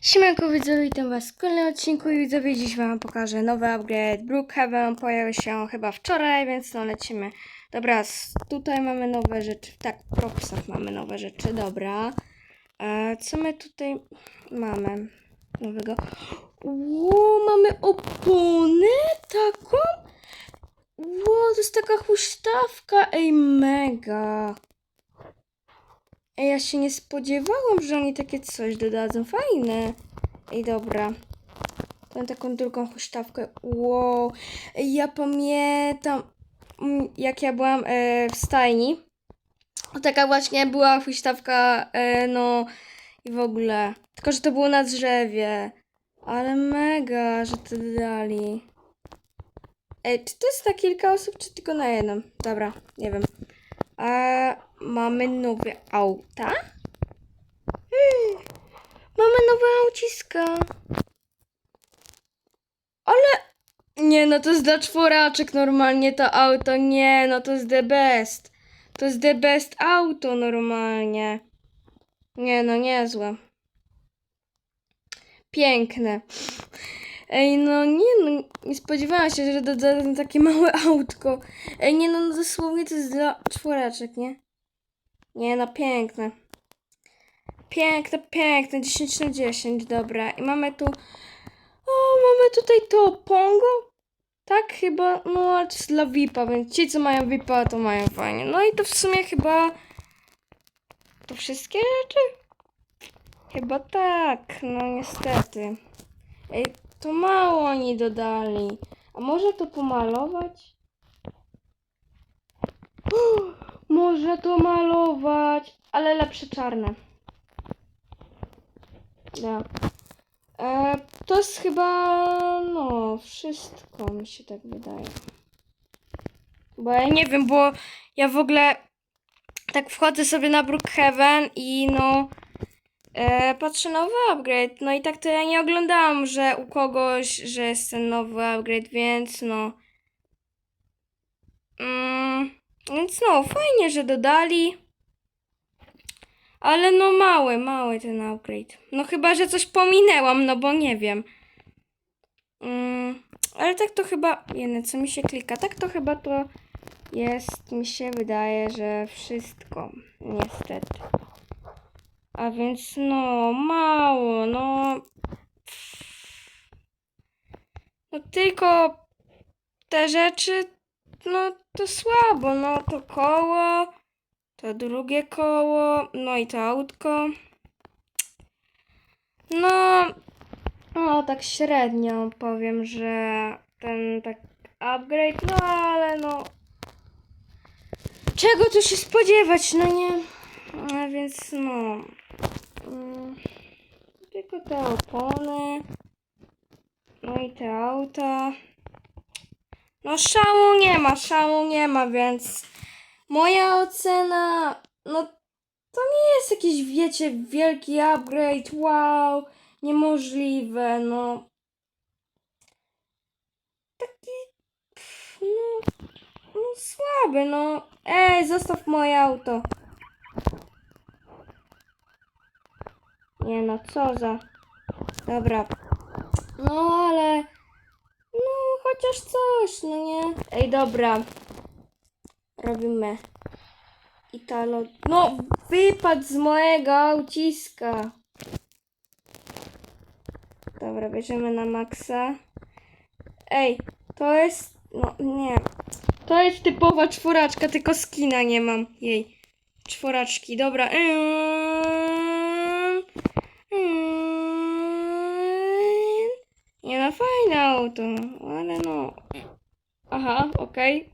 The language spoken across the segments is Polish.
Siemanko widzowie, witam was w kolejnym odcinku i widzowie dziś wam pokażę nowy upgrade Brookhaven, pojawił się chyba wczoraj, więc no lecimy. Dobra, tutaj mamy nowe rzeczy, tak, w propsach mamy nowe rzeczy, dobra. E, co my tutaj mamy nowego? Ło, mamy oponę taką? Ło, to jest taka huśtawka, ej mega. Ej, ja się nie spodziewałam, że oni takie coś dodadzą. Fajne. Ej, dobra. Mam taką drugą huśtawkę. Wow. Ja pamiętam, mm, jak ja byłam e, w stajni. Taka właśnie była huśtawka, e, no i w ogóle. Tylko, że to było na drzewie. Ale mega, że to dodali. Ej, czy to jest na kilka osób, czy tylko na jedną? Dobra, nie wiem. A mamy nowe auta? Hmm, mamy nowe auciska. Ale nie, no to jest dla czworaczek normalnie to auto. Nie, no to jest the best. To jest the best auto normalnie. Nie, no niezłe. Piękne. Ej, no nie, no nie spodziewałam się, że dodadzą takie małe autko. Ej, nie, no dosłownie to jest dla czworaczek, nie? Nie, no piękne. Piękne, piękne, 10 na 10, dobra. I mamy tu... O, mamy tutaj to Pongo. Tak chyba, no ale to jest dla VIPa, więc ci co mają VIPa to mają fajnie. No i to w sumie chyba... To wszystkie rzeczy? Chyba tak, no niestety. Ej, to mało oni dodali. A może to pomalować? Może to malować, ale lepsze czarne. Ja. E, to jest chyba, no, wszystko mi się tak wydaje. Bo ja nie wiem, bo ja w ogóle tak wchodzę sobie na Brookhaven i no e, patrzę nowy upgrade. No i tak to ja nie oglądałam, że u kogoś, że jest ten nowy upgrade, więc no. Mm, więc no, fajnie, że dodali. Ale no mały, mały ten upgrade. No chyba, że coś pominęłam, no bo nie wiem. Mm, ale tak to chyba, jedno co mi się klika, tak to chyba to jest, mi się wydaje, że wszystko, niestety. A więc no, mało, no. No tylko te rzeczy, no to słabo, no to koło, to drugie koło, no i to autko. No, no tak średnio powiem, że ten tak upgrade, no ale no. Czego tu się spodziewać, no nie? A więc no. Mm, Tylko te opony. No i te auta. No szału nie ma, szału nie ma, więc moja ocena, no to nie jest jakiś, wiecie, wielki upgrade, wow, niemożliwe, no. Taki, pff, no, no słaby, no. Ej, zostaw moje auto. Nie no, co za. Dobra. No ale. Chociaż coś, no nie? Ej, dobra. Robimy. Italo. No, wypadł z mojego auciska. Dobra, bierzemy na maksa. Ej, to jest. No, nie. To jest typowa czworaczka, tylko skina nie mam. Jej. Czworaczki, dobra. Ym, ym. Nie no, fajne auto. Aha, okej.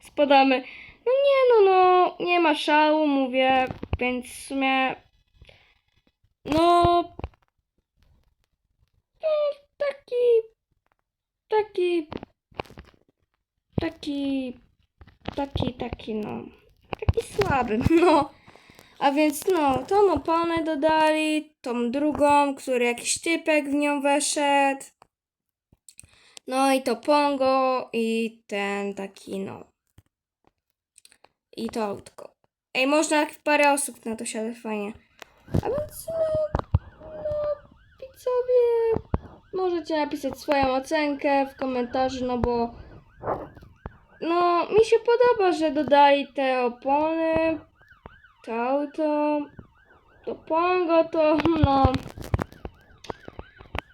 Spadamy. No nie no, no, nie ma szału, mówię, więc w sumie. No. No, taki. Taki. Taki. Taki, taki, no. Taki słaby, no. A więc no, tą oponę dodali, tą drugą, który jakiś typek w nią weszedł. No i to Pongo i ten taki no. I to autko. Ej, można parę osób na to siadać fajnie. A więc no, no widzowie, możecie napisać swoją ocenkę w komentarzu, no bo no mi się podoba, że dodali te opony, to auto, to pongo, to no,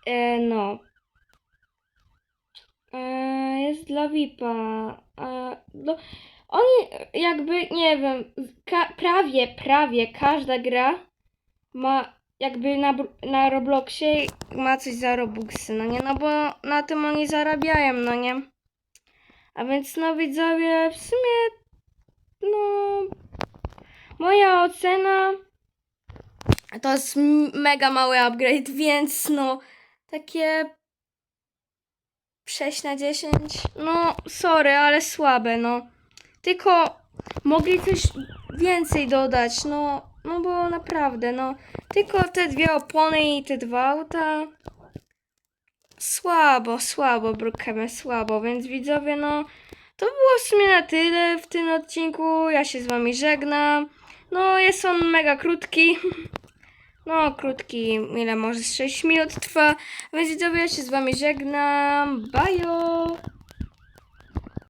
e, no. Jest dla VIPa. No, oni jakby, nie wiem, prawie, prawie każda gra ma jakby na, na Robloxie ma coś za Robuxy, no nie? No bo na tym oni zarabiają, no nie? A więc no widzowie, w sumie no moja ocena to jest mega mały upgrade, więc no takie 6 na 10. No, sorry, ale słabe, no. Tylko mogli coś więcej dodać, no, no bo naprawdę, no. Tylko te dwie opony i te dwa auta. Słabo, słabo, Brookhaven, słabo, więc widzowie, no. To było w sumie na tyle w tym odcinku. Ja się z wami żegnam. No, jest on mega krótki. No, krótki, ile może z 6 minut trwa. Więc widzowie, ja się z wami żegnam. Bajo!